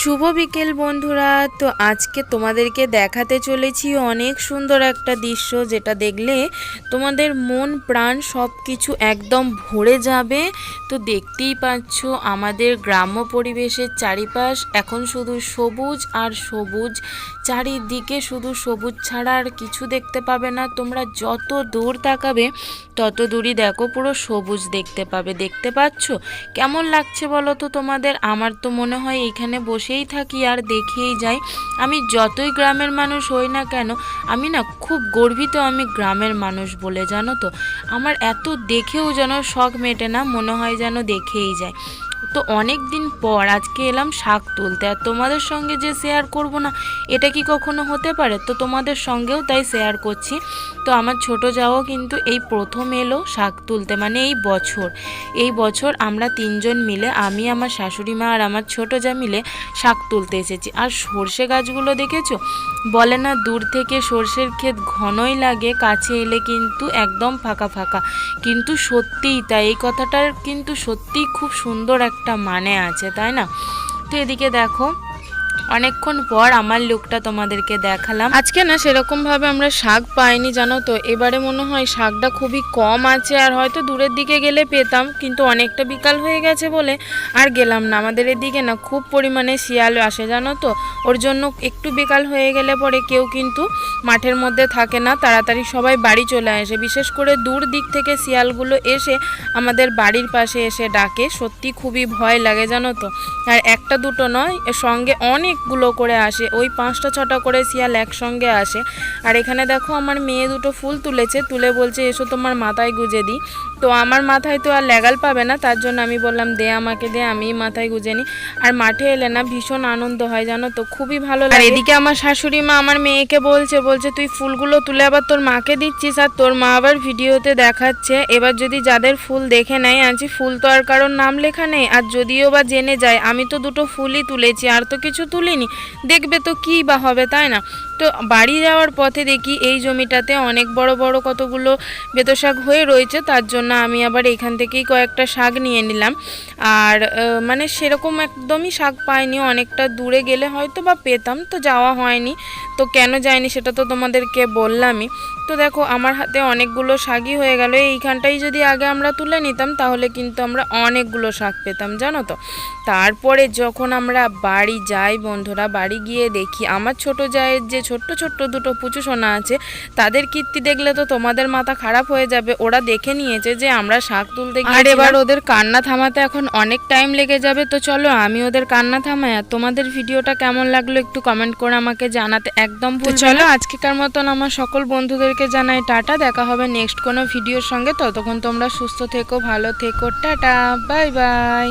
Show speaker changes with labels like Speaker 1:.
Speaker 1: শুভ বিকেল বন্ধুরা। তো আজকে তোমাদেরকে দেখাতে চলেছি অনেক সুন্দর একটা দৃশ্য, যেটা দেখলে তোমাদের মন, প্রাণ সব কিছু একদম ভরে যাবে। তো দেখতেই পাচ্ছ আমাদের গ্রাম্য পরিবেশের চারিপাশ এখন শুধু সবুজ আর সবুজ। চারিদিকে শুধু সবুজ ছাড়া আর কিছু দেখতে পাবে না। তোমরা যত দূর তাকাবে, তত দূরই দেখো পুরো সবুজ দেখতে পাবে। দেখতে পাচ্ছ? কেমন লাগছে বলো তো তোমাদের? আমার তো মনে হয় এইখানে বসেই থাকি আর দেখেই যাই। আমি যতই গ্রামের মানুষ হই না কেন, আমি না খুব গর্বিত আমি গ্রামের মানুষ বলে, জানো তো? আমার এত দেখেও যেন শখ মেটে না, মনে হয় যেন দেখেই যায় তো অনেক দিন পর আজকে এলাম শাক তুলতে। আর তোমাদের সঙ্গে যে শেয়ার করব না, এটা কি কখনো হতে পারে? তো তোমাদের সঙ্গেও তাই শেয়ার করছি। তো আমার ছোট যাও কিন্তু এই প্রথম এলো শাক তুলতে মানে এই বছর। এই বছর আমরা তিনজন মিলে, আমি, আমার শাশুড়ি মা আর আমার ছোট যা মিলে শাক তুলতে এসেছি। আর সর্ষে গাছগুলো দেখেছ? বলে না দূর থেকে সর্ষের ক্ষেত ঘনই লাগে, কাছে এলে কিন্তু একদম ফাঁকা ফাঁকা। কিন্তু সত্যিই তাই, এই কথাটার কিন্তু সত্যিই খুব সুন্দর একটা মানে আছে তাই না? তো এদিকে দেখো অনেকক্ষণ পর আমার লুকটা তোমাদেরকে দেখালাম। আজকে না সেরকম ভাবে আমরা শাক পাইনি, জানো তো? এবারে মনে হয় শাকটা খুবই কম আছে আর হয়তো দূরের দিকে গেলে পেতাম, কিন্তু অনেকটা বিকাল হয়ে গেছে বলে আর গেলাম না। আমাদের এদিকে না খুব পরিমাণে শিয়াল আসে, জানো তো? ওর জন্য একটু বিকাল হয়ে গেলে পরে কেউ কিন্তু মাঠের মধ্যে থাকে না, তাড়াতাড়ি সবাই বাড়ি চলে আসে। বিশেষ করে দূর দিক থেকে শিয়ালগুলো এসে আমাদের বাড়ির পাশে এসে ডাকে। সত্যি খুবই ভয় লাগে, জানো তো? আর একটা দুটো নয় সঙ্গে সঙ্গে অনেকগুলো করে আসে ওই পাঁচটা ছটা করে শিয়াল একসঙ্গে আসে। আর এখানে দেখো আমার মেয়ে দুটো ফুল তুলেছে তুলে বলছে এসো তোমার মাথায় গুজে দিই। তো আমার মাথায় তো আর লেগাল পাবে না তার জন্য আমি বললাম দে আমাকে দে আমি মাথায় গুজে নিই। আর মাঠে এলে না ভীষণ আনন্দ হয় জানো তো খুবই ভালো লাগে। এদিকে আমার শাশুড়ি মা আমার মেয়েকে বলছে বলছে তুই ফুলগুলো তুলে আবার তোর মাকে দিচ্ছিস আর তোর মা আবার ভিডিওতে দেখাচ্ছে। এবার যদি যাদের ফুল দেখে নেয় আনছি ফুল তো আর কারোর নাম লেখা নেই। আর যদিও বা জেনে যায় আমি তো দুটো ফুলই তুলেছি আর তো কিছু তুলিনি দেখবে তো কী বা হবে, তাই না? তো বাড়ি যাওয়ার পথে দেখি এই জমিটাতে অনেক বড় বড় কতগুলো বেতো শাক হয়ে রয়েছে, তার জন্য আমি আবার এখান থেকেই কয়েকটা শাক নিয়ে নিলাম। আর মানে সেরকম একদমই শাক পাইনি, অনেকটা দূরে গেলে হয়তো বা পেতাম, তো যাওয়া হয়নি। তো কেন যায়নি সেটা তো তোমাদেরকে বললামই। তো দেখো আমার হাতে অনেকগুলো শাকই হয়ে গেল। এইখানটাই যদি আগে আমরা তুলে নিতাম তাহলে কিন্তু আমরা অনেকগুলো শাক পেতাম জানো তো? তারপরে যখন আমরা বাড়ি যাই বন্ধুরা বাড়ি গিয়ে দেখি আমার ছোট জায়ের যে ছোট্ট ছোট্ট দুটো পুচু সোনা আছে তাদের কীর্তি দেখলে তো তোমাদের মাথা খারাপ হয়ে যাবে। ওরা দেখে নিয়েছে যে আমরা শাক তুলতে আর এবার ওদের কান্না থামাতে এখন অনেক টাইম লেগে যাবে। তো চলো আমি ওদের কান্না থামাই আর তোমাদের ভিডিওটা কেমন লাগল একটু কমেন্ট করে আমাকে জানাতে। একদম ভুল চলো আজকেকার মতন আমার সকল বন্ধুদেরকে জানাই টাটা দেখা হবে নেক্সট কোনো ভিডিওর সঙ্গে। ততক্ষণ তোমরা সুস্থ থেকো ভালো থেকো টাটা বাই বাই